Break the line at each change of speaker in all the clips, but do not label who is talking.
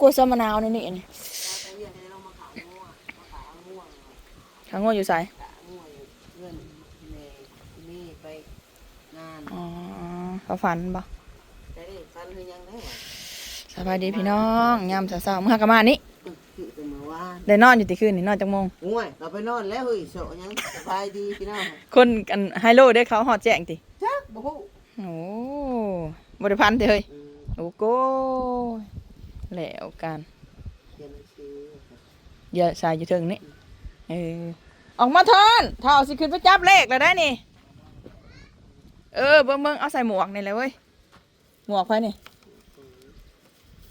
กลัวซ้อมมะนาวนี่นี่นี่
ตาเรียกให้เรามาขายง่วงมาขายง่วง
ทางโง่อยู่ไส
ขายง่วงเพื่อนแม่นี่ไปงาน
อ๋อเขาฝันบ่
แต่ได้ฟันคือยังได้หรอ
สบายดีพี่น้องยามเช้าๆมื้อหากะมานี่
คือแต่เมื่อวาน
ได้นอนอยู่ที่คืนนี่นอนจักโมง
ง่วยเราไปนอนแล้วเฮ้ยโสยังสบายดีพี่น้อง
คนอันไฮโลได้เขาฮอดแจ้งติ
จักบ่ฮู้
โอ้บ่ได้พันติเฮ้ย
อืม
โอ้โกย แล้วกัน
เขียนหนังสือ
อย่าใส่อยู่เทิงนี่เออออกมาทอนเท่าสิขึ้นไปจับเลขแล้วได้นี่ เออเบิ่งเบิ่งเอาใส่หมวกนี่แหละเว้ยหมวกไปนี่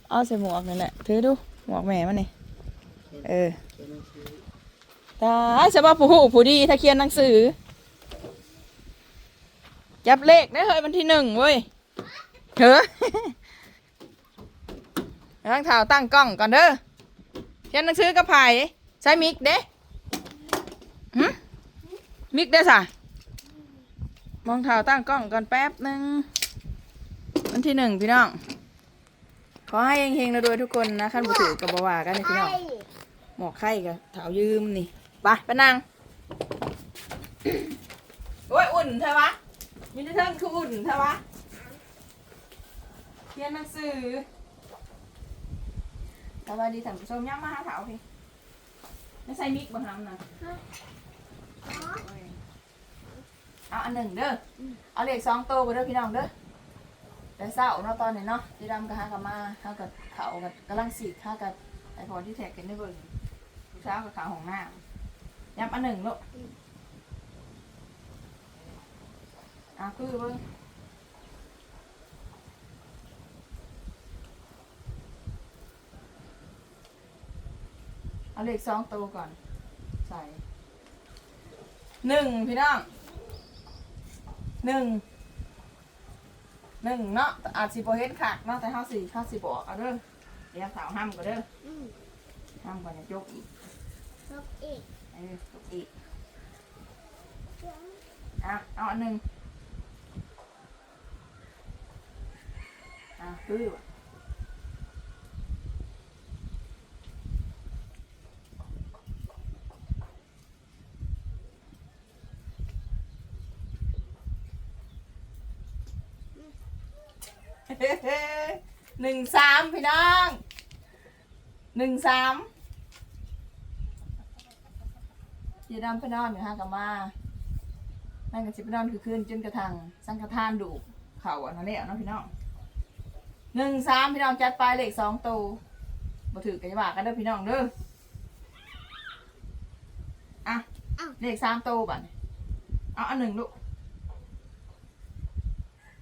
เอาใส่หมวกนี่แหละถือดูหมวกแม่มันนี่เออ
เขียนหนังสือ
ตายสบายผู้หูผู้ดีถ้าเขียนหนังสือ จับเลขได้เฮ้ยวันที่หนึ่งเว้ยเถอะ ตั้งข่าตั้งกล้องก่อนเด้อเขียนหนังสือกับไผ่ใช้มิกเด้หึมิกเด้สะมองข่าตั้งกล้องก่อนแป๊บหนึ่งวันที่หนึ่งพี่น้อง ขอให้เฮงๆนะด้วยทุกคนนะขั้นบุถือกับบว่ากันนะพี่น้องหมอกไข่กับเถายืมนี่ไปไปนั่งโอ้ยอุ่นเธอวะมีในเทิงคืออุ่นเธอวะเรียนหนังสือ สวัสดีท่านผู้ชมย่ำมาหาเถาพี่ไม่ใส่มิกบ่ทำนะเอาอันหนึ่งเด้ออเอาเลขสองโตวไปเด้อพี่น้องเด้อแต่เศร้าเนาะตอนนี้เนาะที่ดำกับฮากับมาเท่ากับเขากับกำลังสีเท่ากับไอพอที่แท็กกันได้เบิ่งเช้ากับขาวของหน้าย้ำอันหนึ่งลูกอะคือเบิ้ง เอาเลขสองตัวก่อน ใส่หนึ่งพี่น้องหนึ่งหนึ่งเนาะอาจสิบเห็นขากเนาะแต่ห้าสี่ห้าสิบบอกเอาเด้อเดี๋ยวสาวห้ามก็เด้อ
อืม
ห้ามก่อนจะยกอีก
ลบอีก
เออถูกอีกอะเอาอันหนึ่งอะคือว่ะ หนึ่งสามพี่น้องหนึ่งสามยีดำไปนอนอยู่ห้างกับมานั่งกับชิไปนอนคือคืนจนกระทั่งสังกทานดูเข่าอันนั้นแหละเนาะพี่น้องหนึ่งสามพี่น้องจัดไปเลขสองตัวมาถือกันจะว่ากันเด้อพี่น้องเด้ออะเลขสามตัวบัดนี้เอาอันหนึ่งลูก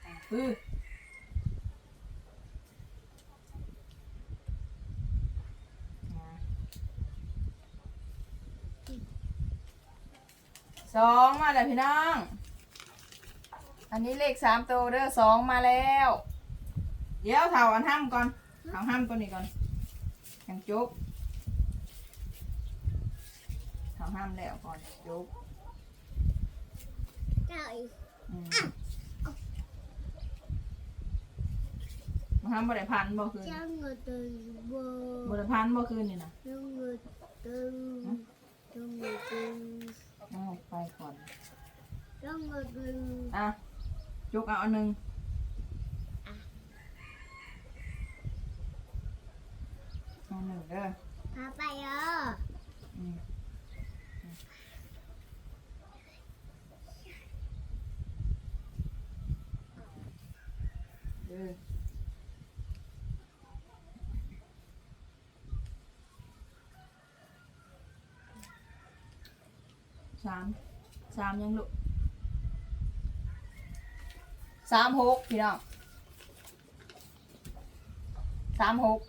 อะคือ สองมาแล้วพี่น้อง อันนี้เลขสามตัวเด้อสองมาแล้ว เดี๋ยวเท่าอันห้ามก่อนเท่าห้ามตัวนี้ก่อนยังจุบเท่าห้ามแล้วก่อนจุบ
เจ้าอีก
อืมมาห้ามบริพันธ์บ่คืน
เจ้าเงินตึงโบบ
ริพันธ์บ่คืนนี่นะ
เจ้าเงินตึงเจ้าเงินตึง
เอาไปก่อน
เจ้าเงินตึง
อ่ะจุกเอาอันหนึ่งเอาหนึ่งเด้อ
พาไปเออ
อืมเด้อ สามสามยังลูกสามหกพี่น้องสามหก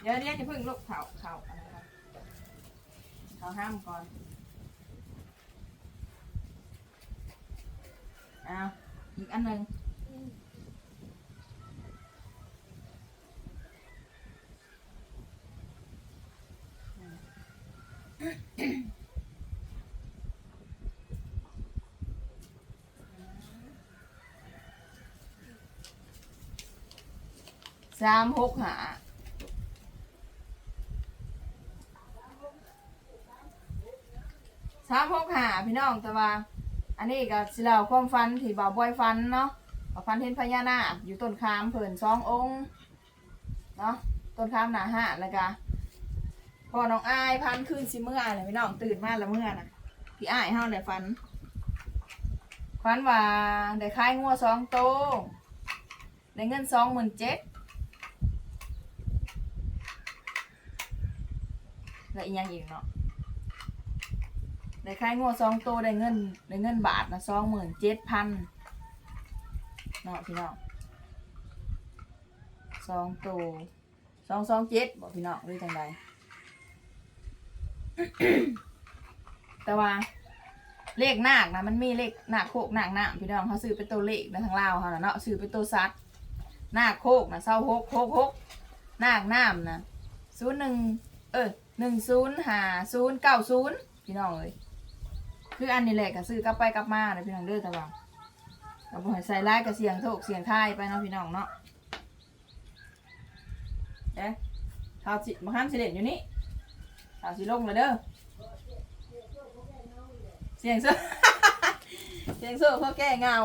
เดี๋ยวเดี๋ยวจะพึ่งลูกเขาเขาอะไรก่อนเขาห้ามก่อนเอาอีกอันหนึ่ง สามหกหาสามหกหาพี่น้องแต่ว่า อันนี้ก็สิเราความฟันที่บ่าวบอยฟันเนาะบ่าฟันเห็นพญานาคอยู่ต้นคามเผื่นสององค์เนาะต้นคามหนาห้าแล้วก็พอน้องอายพันขึ้นสิเมื่อเลยพี่น้องตื่นมาละเมื่อนะพี่อายห้าได้ฟันฟันว่าได้ค่ายงัวสองโตได้เงินสองหมื่นเจ็ด แล้วอีกอย่างอีกเนาะได้ขายงัวสองตัวได้เงินได้เงินบาทนะสองหมื่นเจ็ดพันเนาะพี่น้องสองตัวสองสองเจ็ดบอกพี่น้องหรือจังใดแต่ว่าเลขนาคนะมันมีเลขนาคโคกนาคน้ำพี่น้องเขาซื้อเป็นตัวเลขในทางลาวเขาน่ะเนาะซื้อเป็นตัวซัดนาคโคกนะเศร้าหกหกหกนาคน้ำนะศูนย์หนึ่งเออ หนึ่งศูนย์ห้าศูนย์เก้าศูนย์พี่น้องเลยคืออันนี้แหละก็ซื้อกลับไปกลับมาเนาะพี่น้องเด้อแต่ว่าเราบ่ให้ใส่ร้ายกับเสียงโถกเสียงทายไปเนาะพี่น้องเนาะเด้ข้าวสิมาห้ามสิเล่นอยู่นี่ข้าวสิลงเลยเด้อเสียงโซ่เสียงโซ่เขาแก้เงา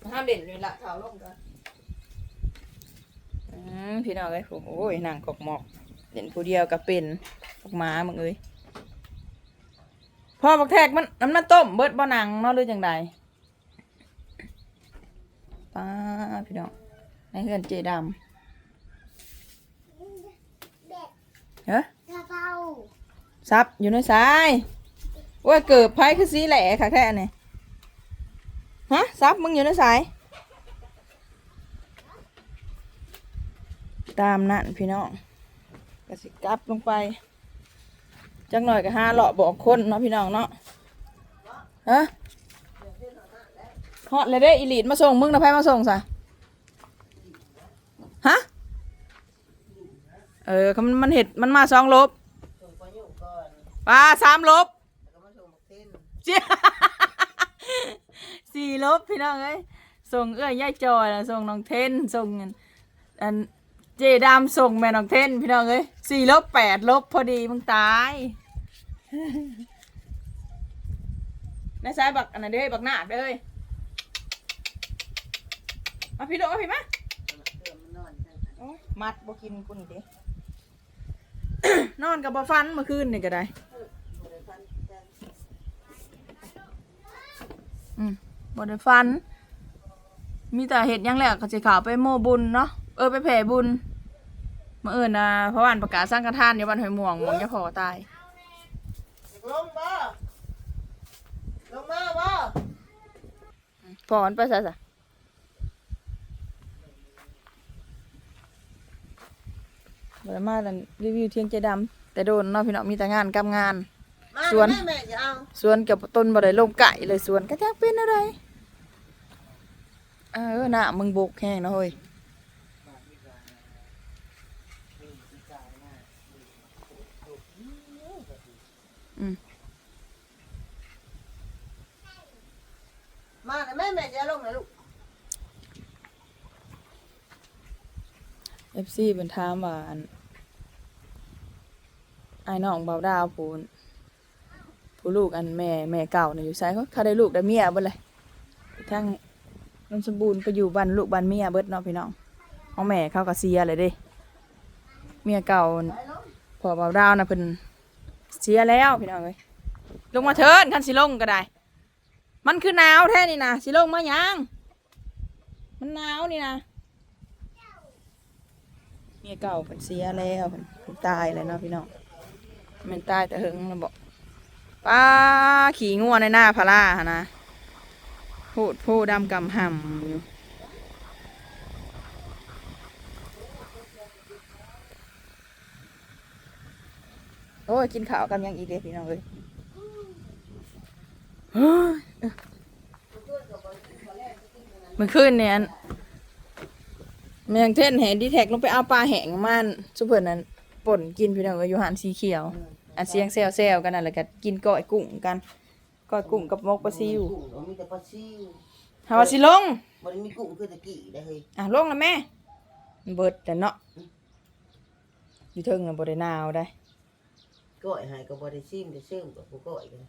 มาห้ามเล่นอยู่ละข้าวลงกันอืมพี่น้องเอ้ยผมโอ้ยนั่งกอกหมอก เล่นผู้เดียวก็เป็นพวกหม้ามึงเอ้ยพอบักแทกมันน้ำมันต้มเบิดบ่หนังเนาะหรือจังใดป้าพี่น้องในเฮือนเจดำเฮ้ยซับอยู่ในสายโอ้ยเกิดไพ่คือสีแหล่ค่ะแค่นี้ฮะซับมึงอยู่ในสายตามนั่นพี่น้อง กระสิกลับลงไป จักหน่อยก็ห้าเลาะบอกคนเนาะพี่น้องเนาะฮะฮอดเลยเด้อีลีดมาส่งมึงนะไพ่มาส่งซะฮะเออมันมันเห็ดมันมาสองลบ
ส่งไปอยู่ก่อน
ปลาสามลบ
เจ
สี่ลบพี่น้องเอ้ยส่งเอื้อยย่ายจอยส่งน้องเทนส่งอัน เจดามส่งแม่น้องเทนพี่น้องเอ้ยสี่ลบแปดลบพอดีมึงตายนายสายบักอันนั้นเด้อบักหนาดเด้อมาพี่โดมาพี่มา
มั
ดบ่กินกูนี่เด้นอนกับบ่ฟันเมื่อคืนนี่ก็ได้
บริพันธ์จัง
อืมบไดฟัน มีแต่เห็ดยังแหละก็จะข่าวไปโมบุญเนาะ เออไปแผ่บุญเมื่อเอิญนะเพราะวันประกาศสร้างกระทานอยู่บ้านหอยม่วงหมองจะพอตาย
ลงบ่ลงมาบ่
พอมันไปซะซะบไดมาแล้วรีวิวเทียงใจดำแต่โดนเนาะพี่น้องมีแต่งานกับงาน
มา
สวน
แม่แม่จะเอา
สวนกับต้นบ่ได้ลงไก่เลยสวนก็จักเป็นอะไรเออหน้ามึงบกแห้งนะเฮ้ย
มาแม่แม่จะลงนะลูก
เอฟซีเป็นถามว่าอันไอ้น้องเบาดาวพูนผู้ลูกอันแม่แม่เก่าเนี่ยอยู่ไสเขาเขาได้ลูกได้เมียเบิดเลยทั้งนนสมบูรณ์ไปอยู่บ้านลูกบ้านเมียเบิดเนาะพี่น้องของแม่เขาก็เสียเลยเด้เมียเก่าพอเบาดาวนะเพิ่น เสียแล้วพี่น้องเอ้ยลงมาเถินคันสิลงก็ได้ มันคือหนาวแท้นี่นะสิลงมาหยังมันหนาวนี่นะเมียเก่าเพิ่นเสียแล้วเพิ่นตายแล้วเนาะพี่น้องมันตายแต่หึงเราบอกป้าขี่งัวในหน้าพาราหนนะพูดพูดดำกำห่ำอยู่ โอ้ยกินข้าวกันยังอีกเด้พี่น้องเลยเฮ้ยเอ้อเมื่อคืนเนี่ยอันเมียงเท่นแหนดีแท็กลงไปเอาปลาแห้งมันซุปเปอร์นั้นป่นกินพี่น้องก็อยู่หันสีเขียว อันเสียงแซวแซวๆกันนั่นแหละก็กินก้อยกุ้งกันก้อยกุ้งกับมกปลาซิว
กุ้งมีแต่ปลาซิว
หาว่าสิลง
บ่ได้มีกุ้งคือตะกี้ได้เฮ้ย
อะลงแล้วแม่เบิดแต่เนาะอยู่เทิงน่ะบ่ได้หนาวได้
ก้อยหายก็บ่ได้ซิมได้ซึมกับผู้ก้อยกัน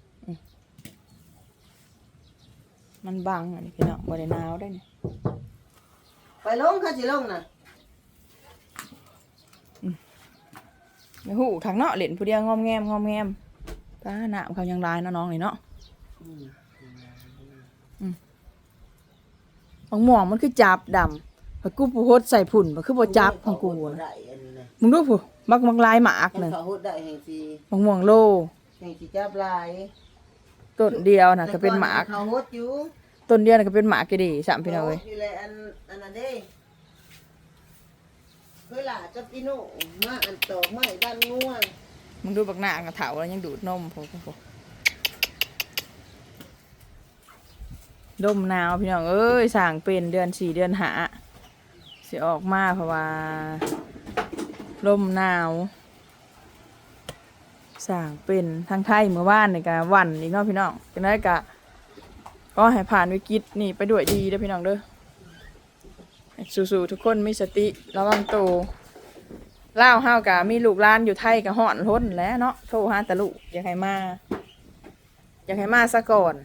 มันบังอันนี้พี่น้องบ่ได้หนาวได้เนี่ย
ไปลงค่ะสิลงน่ะ
ไม่หูทางเนาะเล่นผู้เดียวงอมแงมงอมแงมป้าหนามเขายังลายเนาะน้องนี่เนาะ
อืม
บางหม่วงมันคือจับดำพอกูปูโฮดใส่ผุ่นมันคือบ่จับของกูนะมึงดูผู้ บักบักลายหมาก
มัน
หนึ่ง
เขาฮดได้แห่งสิ
บางม่วงโล
แห่งสิจับลาย
ต้นเดียวน่ะก็เป็นหมาก
เขาฮดอยู่
ต้นเดียวน่ะก็เป็นหมากกี่ดีสามพี่น้องเอ้ย
อยู่เลยอันอันนั้นเด้เคยหล่ะจับอีโน่มาอันตอกไม้ด้านง่วง
มึงดูบักหน้ากระเถาแล้วยังดูดนมพวกพวกดมหนาวพี่น้องเอ้ยสั่งเป็นเดือนสี่เดือนหาสิออกมาเพราะว่า ลมหนาวสั่งเป็นทางไทยเมื่อวานในี่กะวันอีกเนาะพี่น้องจังได้กะก็ให้ผ่านวิกฤตนี่ไปด้วยดีเด้อพี่น้องเด้อสู้ๆทุกคนมีสติระวังตัวเล่าวเฮากะมีลูกหลานอยู่ไทยกะห่อนล้นแล้วเนาะโทรหาต่ลูกอยากให้มา อยากให้มาซะก่อน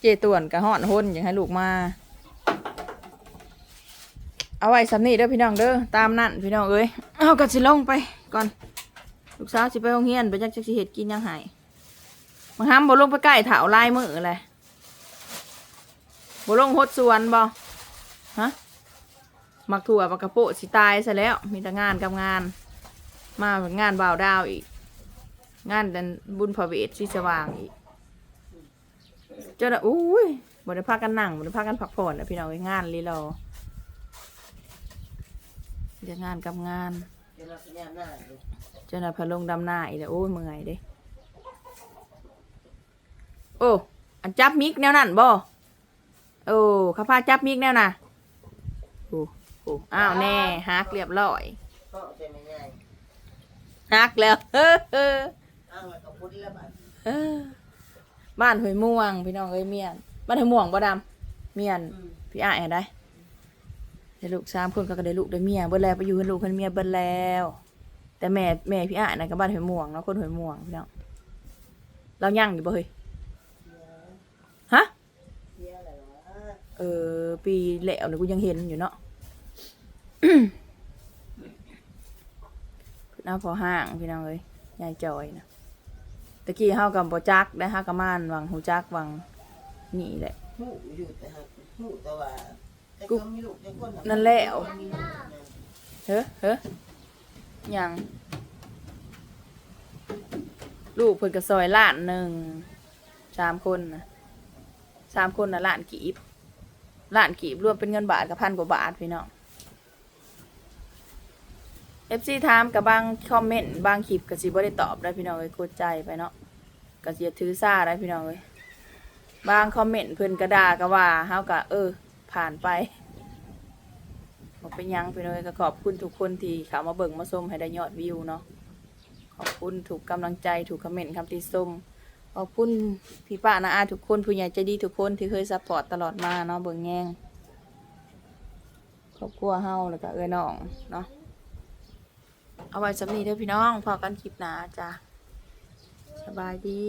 เจต่วนกะห่อนล้นอยากให้ลูกมา เอาไว้สำนีเด้อพี่น้องเด้อตามนั่นพี่น้องเอ้ยเอากะสิลงไปก่อนลูกสาวสิไปโรงเรียนไปจักจักสิเฮ็ดกินยังไงมาห้ามบ่ลงไปใกล้ถาลายมือเลยบ่ลงหดสวนบ่ฮะมักถั่วปากกระโปะสิตายซะแล้ว มีแต่งานกับงาน มาเป็นงานบ่าวดาวอีก งานดันบุญพระเวทที่สว่างอีกเจ้าน่ะอุ้ยบ่ได้พากันนั่งบ่ได้พากันพักผ่อนนะพี่น้องงานลีรอ เดี๋ยวงานกับงาน
เดี๋ยวเราสัญญาณหน้าดู
เจ้าน่ะพาลงดำหน้าอีกแล้วโอ้ยเมื่อยเด้โอ้อันจับมิกแนวนั่นบ่โอ้ข้าพาจับมิกแนวน่ะโอ้โอ้อ้าวแน่ฮักเรียบร้อย
ก็ใช่ไหมง่าย
ฮักแล้วเฮ้อเฮ้อ
อ้าวแล้วก็พุทธแล้วบัด
เฮ้อบ้านหอยม่วงพี่น้องเอ้ยเมียนบ้านหอยม่วงบ่ดำเมียน
อืม
พี่อ้ายได้ ได้ลูกสามคนก็ได้ลูกได้เมียเบิดแล้วไปอยู่กับลูกกับเมียเบิดแล้ว แต่แม่แม่พี่อ้าน่ะก็บ้านหอยม่วงเนาะคนหอยม่วงพี่น้องเรายังอยู่บ่เฮ้ยฮะ
เอ
อปีแล้วเนี่ยกูยังเห็นอยู่เนาะน้าพอห้างพี่น้องเอ้ยยายจอยนะตะกี้เฮากับบ่จักได้ฮากะมานวังหูจักวังนี่แหละ
หูอยู่แต่หูแต่ว่า
กู
นั่
นแหละเฮ้อเฮ้อยังลูกเพิ่นก็ซอยล้านหนึ่งสามคนนะสามคนนะล้านกีบล้านกีบรวมเป็นเงินบาทกับพันกว่าบาทพี่น้องเอฟซีถามกับบางคอมเมนต์บางคลิปก็สิบ่ได้ตอบได้พี่น้องเอ้ยกดใจไปเนาะก็สิถือซ่าได้พี่น้องเอ้ยบางคอมเมนต์เพิ่นก็ด่าก็ว่าเฮาก็เออ ผ่านไปบ่เป็นยังพี่น้อยก็ขอบคุณทุกคนที่เขามาเบิ่งมาชมให้ได้ยอดวิวเนาะขอบคุณถูกกำลังใจถูกคอมเมนต์คำติชมขอบคุณพี่ป้านาอาทุกคนผู้ใหญ่ใจดีทุกคนที่เคยซัพพอร์ตตลอดมาเนาะเบิ่งแยงครอบครัวเฮาแล้วก็เอ้ยน้องเนาะเอาไว้สำนีเด้อพี่น้องพอกันคลิปหนาจ้ะสบายดี